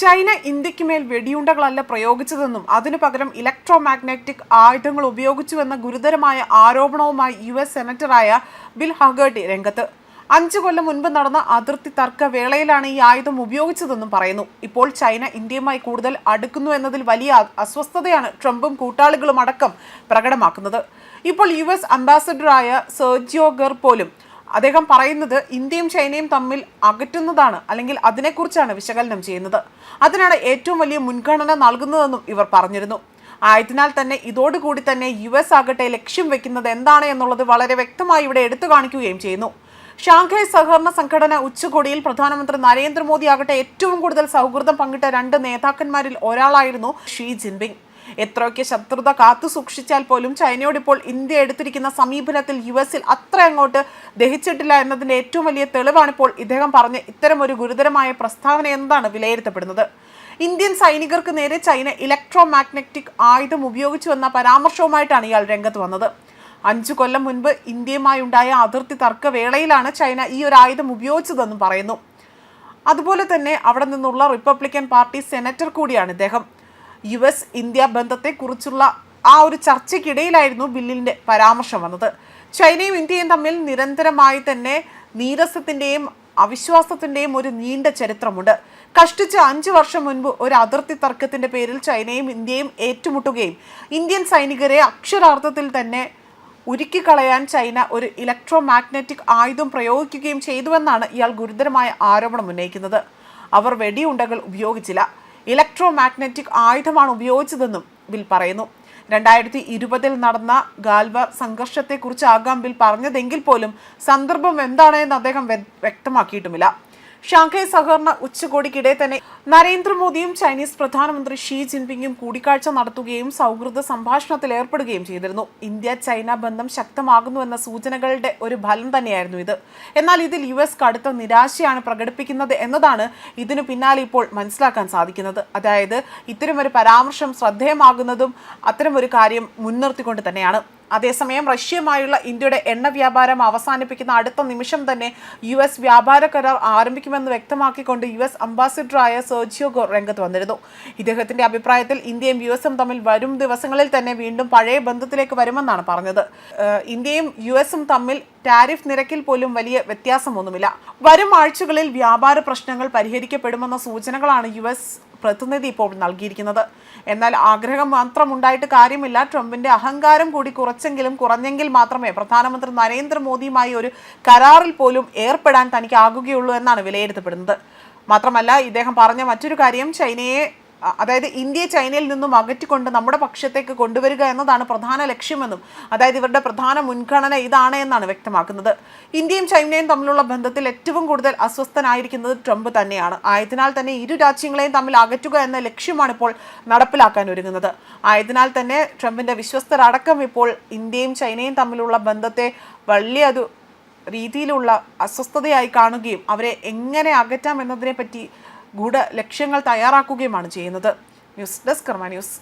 China ഇന്ത്യയ്ക്ക് മേൽ വെടിയുണ്ടകളല്ല പ്രയോഗിച്ചതെന്നും അതിനു പകരം ഇലക്ട്രോ മാഗ്നറ്റിക് ആയുധങ്ങൾ ഉപയോഗിച്ചുവെന്ന ഗുരുതരമായ ആരോപണവുമായി യു എസ് സെനറ്ററായ ബിൽ ഹഗേർട്ടി രംഗത്ത്. അഞ്ചു കൊല്ലം മുൻപ് നടന്ന അതിർത്തി തർക്ക വേളയിലാണ് ഈ ആയുധം ഉപയോഗിച്ചതെന്നും പറയുന്നു. ഇപ്പോൾ ചൈന ഇന്ത്യയുമായി കൂടുതൽ അടുക്കുന്നു എന്നതിൽ വലിയ അസ്വസ്ഥതയാണ് ട്രംപും കൂട്ടാളികളും അടക്കം പ്രകടമാക്കുന്നത്. ഇപ്പോൾ യു എസ് അംബാസഡറായ സെർജിയോ ഗർ പോലും അദ്ദേഹം പറയുന്നത് ഇന്ത്യയും ചൈനയും തമ്മിൽ അകറ്റുന്നതാണ് അല്ലെങ്കിൽ അതിനെക്കുറിച്ചാണ് വിശകലനം ചെയ്യുന്നത്. അതിനാണ് ഏറ്റവും വലിയ മുൻഗണന നൽകുന്നതെന്നും ഇവർ പറഞ്ഞിരുന്നു. ആയതിനാൽ തന്നെ ഇതോടുകൂടി തന്നെ യു എസ് ആകട്ടെ ലക്ഷ്യം വെക്കുന്നത് എന്താണ് എന്നുള്ളത് വളരെ വ്യക്തമായി ഇവിടെ എടുത്തു കാണിക്കുകയും ചെയ്യുന്നു. ഷാങ്ഹായ് സഹകരണ സംഘടന ഉച്ചകോടിയിൽ പ്രധാനമന്ത്രി നരേന്ദ്രമോദി ആകട്ടെ ഏറ്റവും കൂടുതൽ സൗഹൃദം പങ്കിട്ട രണ്ട് നേതാക്കന്മാരിൽ ഒരാളായിരുന്നു ഷീ ജിൻപിങ്. എത്രയൊക്കെ ശത്രുത കാത്തു സൂക്ഷിച്ചാൽ പോലും ചൈനയോട് ഇപ്പോൾ ഇന്ത്യ എടുത്തിരിക്കുന്ന സമീപനത്തിൽ യു എസിൽ അത്ര അങ്ങോട്ട് ദഹിച്ചിട്ടില്ല എന്നതിന്റെ ഏറ്റവും വലിയ തെളിവാണ് ഇപ്പോൾ ഇദ്ദേഹം പറഞ്ഞ ഇത്തരം ഒരു ഗുരുതരമായ പ്രസ്താവന എന്താണ് വിലയിരുത്തപ്പെടുന്നത്. ഇന്ത്യൻ സൈനികർക്ക് നേരെ ചൈന ഇലക്ട്രോ മാഗ്നറ്റിക് ആയുധം ഉപയോഗിച്ചു എന്ന പരാമർശവുമായിട്ടാണ് ഇയാൾ രംഗത്ത് വന്നത്. അഞ്ചു കൊല്ലം മുൻപ് ഇന്ത്യയുമായി ഉണ്ടായ അതിർത്തി തർക്കവേളയിലാണ് ചൈന ഈ ഒരു ആയുധം ഉപയോഗിച്ചതെന്നും പറയുന്നു. അതുപോലെ തന്നെ അവിടെ നിന്നുള്ള റിപ്പബ്ലിക്കൻ പാർട്ടി സെനറ്റർ കൂടിയാണ് ഇദ്ദേഹം. യു എസ് ഇന്ത്യ ബന്ധത്തെക്കുറിച്ചുള്ള ആ ഒരു ചർച്ചയ്ക്കിടയിലായിരുന്നു ബില്ലിന്റെ പരാമർശം വന്നത്. ചൈനയും ഇന്ത്യയും തമ്മിൽ നിരന്തരമായി തന്നെ നീരസത്തിന്റെയും അവിശ്വാസത്തിന്റെയും ഒരു നീണ്ട ചരിത്രമുണ്ട്. കഷ്ടിച്ച് അഞ്ചു വർഷം മുൻപ് ഒരു അതിർത്തി തർക്കത്തിന്റെ പേരിൽ ചൈനയും ഇന്ത്യയും ഏറ്റുമുട്ടുകയും ഇന്ത്യൻ സൈനികരെ അക്ഷരാർത്ഥത്തിൽ തന്നെ ഉരുക്കിക്കളയാൻ ചൈന ഒരു ഇലക്ട്രോ മാഗ്നറ്റിക് ആയുധം പ്രയോഗിക്കുകയും ചെയ്തുവെന്നാണ് ഇയാൾ ഗുരുതരമായ ആരോപണം ഉന്നയിക്കുന്നത്. അവർ വെടിയുണ്ടകൾ ഉപയോഗിച്ചില്ല. ഇലക്ട്രോ മാഗ്നറ്റിക് ആയുധമാണ് ഉപയോഗിച്ചതെന്നും ബിൽ പറയുന്നു. രണ്ടായിരത്തി ഇരുപതിൽ നടന്ന ഗാൽവ സംഘർഷത്തെക്കുറിച്ചാകാം ബിൽ പറഞ്ഞതെങ്കിൽ പോലും സന്ദർഭം എന്താണെന്ന് അദ്ദേഹം വ്യ- വ്യക്തമാക്കിയിട്ടുമില്ല. ഷാങ്ഹായ് സഹകരണ ഉച്ചകോടിക്കിടെ തന്നെ നരേന്ദ്രമോദിയും ചൈനീസ് പ്രധാനമന്ത്രി ഷീ ജിൻപിങ്ങും കൂടിക്കാഴ്ച നടത്തുകയും സൗഹൃദ സംഭാഷണത്തിൽ ഏർപ്പെടുകയും ചെയ്തിരുന്നു. ഇന്ത്യ ചൈന ബന്ധം ശക്തമാകുന്നുവെന്ന സൂചനകളുടെ ഒരു ഫലം തന്നെയായിരുന്നു ഇത്. എന്നാൽ ഇതിൽ യു എസ് കടുത്ത നിരാശയാണ് പ്രകടിപ്പിക്കുന്നത് എന്നതാണ് ഇതിനു പിന്നാലെ ഇപ്പോൾ മനസ്സിലാക്കാൻ സാധിക്കുന്നത്. അതായത് ഇത്തരമൊരു പരാമർശം ശ്രദ്ധേയമാകുന്നതും അത്തരമൊരു കാര്യം മുൻനിർത്തിക്കൊണ്ട് തന്നെയാണ്. അതേസമയം റഷ്യയുമായുള്ള ഇന്ത്യയുടെ എണ്ണ വ്യാപാരം അവസാനിപ്പിക്കുന്ന അടുത്ത നിമിഷം തന്നെ യു എസ് വ്യാപാര കരാർ ആരംഭിക്കുമെന്ന് വ്യക്തമാക്കിക്കൊണ്ട് യു എസ് അംബാസിഡറായ സെർജിയോ ഗോർ രംഗത്ത് വന്നിരുന്നു. ഇദ്ദേഹത്തിന്റെ അഭിപ്രായത്തിൽ ഇന്ത്യയും യു എസും തമ്മിൽ വരും ദിവസങ്ങളിൽ തന്നെ വീണ്ടും പഴയ ബന്ധത്തിലേക്ക് വരുമെന്നാണ് പറഞ്ഞത്. ഇന്ത്യയും യു എസും തമ്മിൽ ടാരിഫ് നിരക്കിൽ പോലും വലിയ വ്യത്യാസമൊന്നുമില്ല. വരും ആഴ്ചകളിൽ വ്യാപാര പ്രശ്നങ്ങൾ പരിഹരിക്കപ്പെടുമെന്ന സൂചനകളാണ് യു എസ് പ്രതിനിധി ഇപ്പോൾ നൽകിയിരിക്കുന്നത്. എന്നാൽ ആഗ്രഹം മാത്രം ഉണ്ടായിട്ട് കാര്യമില്ല. ട്രംപിന്റെ അഹങ്കാരം കൂടി കുറച്ചെങ്കിലും കുറഞ്ഞെങ്കിൽ മാത്രമേ പ്രധാനമന്ത്രി നരേന്ദ്രമോദിയുമായി ഒരു കരാറിൽ പോലും ഏർപ്പെടാൻ തനിക്ക് ആകുകയുള്ളൂ എന്നാണ് വിലയിരുത്തപ്പെടുന്നത്. മാത്രമല്ല ഇദ്ദേഹം പറഞ്ഞ മറ്റൊരു കാര്യം ചൈനയെ അതായത് ഇന്ത്യയെ ചൈനയിൽ നിന്നും അകറ്റിക്കൊണ്ട് നമ്മുടെ പക്ഷത്തേക്ക് കൊണ്ടുവരിക എന്നതാണ് പ്രധാന ലക്ഷ്യമെന്നും അതായത് ഇവരുടെ പ്രധാന മുൻഗണന ഇതാണ് എന്നാണ് വ്യക്തമാക്കുന്നത്. ഇന്ത്യയും ചൈനയും തമ്മിലുള്ള ബന്ധത്തിൽ ഏറ്റവും കൂടുതൽ അസ്വസ്ഥനായിരിക്കുന്നത് ട്രംപ് തന്നെയാണ്. ആയതിനാൽ തന്നെ ഇരു രാജ്യങ്ങളെയും തമ്മിൽ അകറ്റുക എന്ന ലക്ഷ്യമാണ് ഇപ്പോൾ നടപ്പിലാക്കാൻ ഒരുങ്ങുന്നത്. ആയതിനാൽ തന്നെ ട്രംപിന്റെ വിശ്വസ്തരടക്കം ഇപ്പോൾ ഇന്ത്യയും ചൈനയും തമ്മിലുള്ള ബന്ധത്തെ വലിയൊരു രീതിയിലുള്ള അസ്വസ്ഥതയായി കാണുകയും അവരെ എങ്ങനെ അകറ്റാം എന്നതിനെ പറ്റി ഗൂഢ ലക്ഷ്യങ്ങൾ തയ്യാറാക്കുകയുമാണ് ചെയ്യുന്നത്. News desk Karma news.